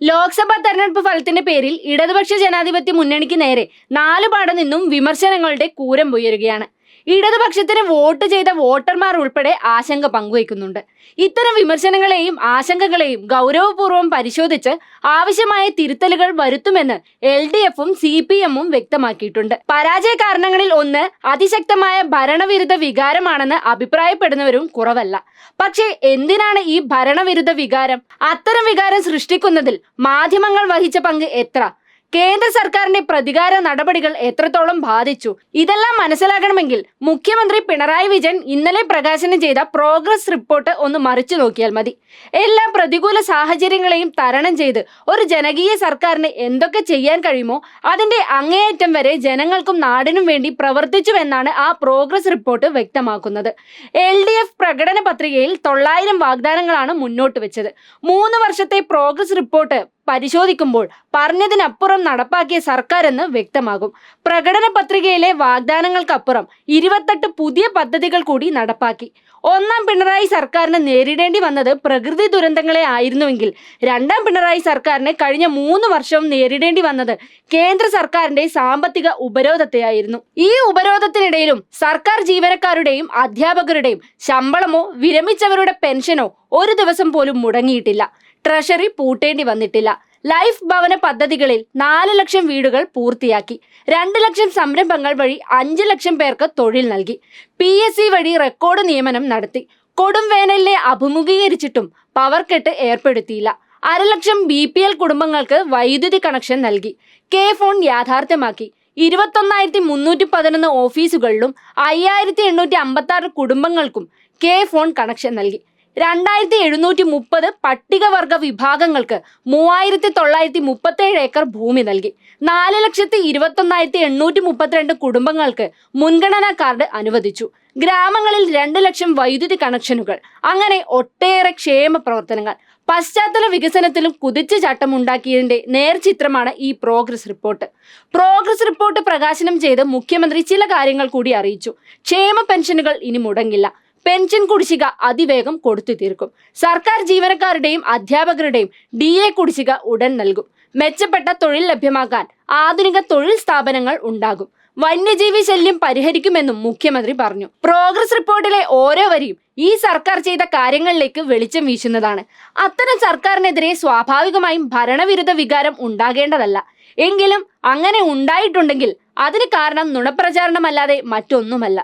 ലോക്സഭാ തെരഞ്ഞെടുപ്പ് ഫലത്തിന്റെ പേരിൽ ഇടതുപക്ഷ ജനാധിപത്യ മുന്നണിക്ക് നേരെ നാല് പാട നിന്നും വിമർശനങ്ങളുടെ കൂരം ഉയരുകയാണ്. ഇടതുപക്ഷത്തിന് വോട്ട് ചെയ്ത വോട്ടർമാർ ഉൾപ്പെടെ ആശങ്ക പങ്കുവയ്ക്കുന്നുണ്ട്. ഇത്തരം വിമർശനങ്ങളെയും ആശങ്കകളെയും ഗൗരവപൂർവം പരിശോധിച്ച് ആവശ്യമായ തിരുത്തലുകൾ വരുത്തുമെന്ന് എൽ ഡി എഫും സി പി എമ്മും വ്യക്തമാക്കിയിട്ടുണ്ട്. പരാജയ കാരണങ്ങളിൽ ഒന്ന് അതിശക്തമായ ഭരണവിരുദ്ധ വികാരമാണെന്ന് അഭിപ്രായപ്പെടുന്നവരും കുറവല്ല. പക്ഷേ എന്തിനാണ് ഈ ഭരണവിരുദ്ധ വികാരം? അത്തരം വികാരം സൃഷ്ടിക്കുന്നതിൽ മാധ്യമങ്ങൾ വഹിച്ച പങ്ക് എത്ര? കേന്ദ്ര സർക്കാരിന്റെ പ്രതികാര നടപടികൾ എത്രത്തോളം ബാധിച്ചു? ഇതെല്ലാം മനസ്സിലാക്കണമെങ്കിൽ മുഖ്യമന്ത്രി പിണറായി വിജയൻ ഇന്നലെ പ്രകാശനം ചെയ്ത പ്രോഗ്രസ് റിപ്പോർട്ട് ഒന്ന് മറിച്ചു നോക്കിയാൽ മതി. എല്ലാ പ്രതികൂല സാഹചര്യങ്ങളെയും തരണം ചെയ്ത് ഒരു ജനകീയ സർക്കാരിന് എന്തൊക്കെ ചെയ്യാൻ കഴിയുമോ അതിന്റെ അങ്ങേയറ്റം വരെ ജനങ്ങൾക്കും നാടിനും വേണ്ടി പ്രവർത്തിച്ചുവെന്നാണ് ആ പ്രോഗ്രസ് റിപ്പോർട്ട് വ്യക്തമാക്കുന്നത്. എൽ ഡി എഫ് പ്രകടന പത്രികയിൽ തൊള്ളായിരം വാഗ്ദാനങ്ങളാണ് മുന്നോട്ട് വെച്ചത്. മൂന്ന് വർഷത്തെ പ്രോഗ്രസ് റിപ്പോർട്ട് പരിശോധിക്കുമ്പോൾ പറഞ്ഞതിനപ്പുറം നടപ്പാക്കിയ സർക്കാർ എന്ന് വ്യക്തമാകും. പ്രകടന പത്രികയിലെ വാഗ്ദാനങ്ങൾക്കപ്പുറം ഇരുപത്തെട്ട് പുതിയ പദ്ധതികൾ കൂടി നടപ്പാക്കി. ഒന്നാം പിണറായി സർക്കാരിന് നേരിടേണ്ടി വന്നത് പ്രകൃതി ദുരന്തങ്ങളെ ആയിരുന്നുവെങ്കിൽ രണ്ടാം പിണറായി സർക്കാരിന് കഴിഞ്ഞ മൂന്ന് വർഷവും നേരിടേണ്ടി വന്നത് കേന്ദ്ര സർക്കാരിന്റെ സാമ്പത്തിക ഉപരോധത്തെയായിരുന്നു. ഈ ഉപരോധത്തിനിടയിലും സർക്കാർ ജീവനക്കാരുടെയും അധ്യാപകരുടെയും ശമ്പളമോ വിരമിച്ചവരുടെ പെൻഷനോ ഒരു ദിവസം പോലും മുടങ്ങിയിട്ടില്ല. ട്രഷറി പൂട്ടേണ്ടി വന്നിട്ടില്ല. ലൈഫ് ഭവന പദ്ധതികളിൽ നാല് ലക്ഷം വീടുകൾ പൂർത്തിയാക്കി രണ്ട് ലക്ഷം സംരംഭങ്ങൾ വഴി അഞ്ച് ലക്ഷം പേർക്ക് തൊഴിൽ നൽകി. പി എസ് സി വഴി റെക്കോർഡ് നിയമനം നടത്തി. കൊടും വേനലിനെ അഭിമുഖീകരിച്ചിട്ടും പവർ കെട്ട് ഏർപ്പെടുത്തിയില്ല. അരലക്ഷം ബി പി എൽ കുടുംബങ്ങൾക്ക് വൈദ്യുതി കണക്ഷൻ നൽകി. K phone യാഥാർത്ഥ്യമാക്കി. ഇരുപത്തൊന്നായിരത്തി മുന്നൂറ്റി പതിനൊന്ന് ഓഫീസുകളിലും അയ്യായിരത്തി എണ്ണൂറ്റി അമ്പത്തി ആറ് കുടുംബങ്ങൾക്കും കെ ഫോൺ കണക്ഷൻ നൽകി. രണ്ടായിരത്തി എഴുന്നൂറ്റി മുപ്പത് പട്ടികവർഗ വിഭാഗങ്ങൾക്ക് മൂവായിരത്തി തൊള്ളായിരത്തി മുപ്പത്തേഴ് ഏക്കർ ഭൂമി നൽകി. നാല് ലക്ഷത്തി ഇരുപത്തൊന്നായിരത്തി എണ്ണൂറ്റി മുപ്പത്തിരണ്ട് കുടുംബങ്ങൾക്ക് മുൻഗണനാ കാർഡ് അനുവദിച്ചു. ഗ്രാമങ്ങളിൽ രണ്ട് ലക്ഷം വൈദ്യുതി കണക്ഷനുകൾ അങ്ങനെ ഒട്ടേറെ ക്ഷേമ പ്രവർത്തനങ്ങൾ. പശ്ചാത്തല വികസനത്തിലും കുതിച്ചുചാട്ടം ഉണ്ടാക്കിയതിന്റെ നേർചിത്രമാണ് ഈ പ്രോഗ്രസ് റിപ്പോർട്ട് പ്രോഗ്രസ് റിപ്പോർട്ട് പ്രകാശനം ചെയ്ത് മുഖ്യമന്ത്രി ചില കാര്യങ്ങൾ കൂടി അറിയിച്ചു. ക്ഷേമ പെൻഷനുകൾ ഇനി മുടങ്ങില്ല. പെൻഷൻ കുടിശ്ശിക അതിവേഗം കൊടുത്തു തീർക്കും. സർക്കാർ ജീവനക്കാരുടെയും അധ്യാപകരുടെയും ഡി എ കുടിശ്ശിക ഉടൻ നൽകും. മെച്ചപ്പെട്ട തൊഴിൽ ലഭ്യമാക്കാൻ ആധുനിക തൊഴിൽ സ്ഥാപനങ്ങൾ ഉണ്ടാകും. വന്യജീവി ശല്യം പരിഹരിക്കുമെന്നും മുഖ്യമന്ത്രി പറഞ്ഞു. പ്രോഗ്രസ് റിപ്പോർട്ടിലെ ഓരോ വരിയും ഈ സർക്കാർ ചെയ്ത കാര്യങ്ങളിലേക്ക് വെളിച്ചം വീശുന്നതാണ്. അത്തരം സർക്കാരിനെതിരെ സ്വാഭാവികമായും ഭരണവിരുദ്ധ വികാരം ഉണ്ടാകേണ്ടതല്ല. എങ്കിലും അങ്ങനെ ഉണ്ടായിട്ടുണ്ടെങ്കിൽ അതിന് കാരണം നുണപ്രചാരണമല്ലാതെ മറ്റൊന്നുമല്ല.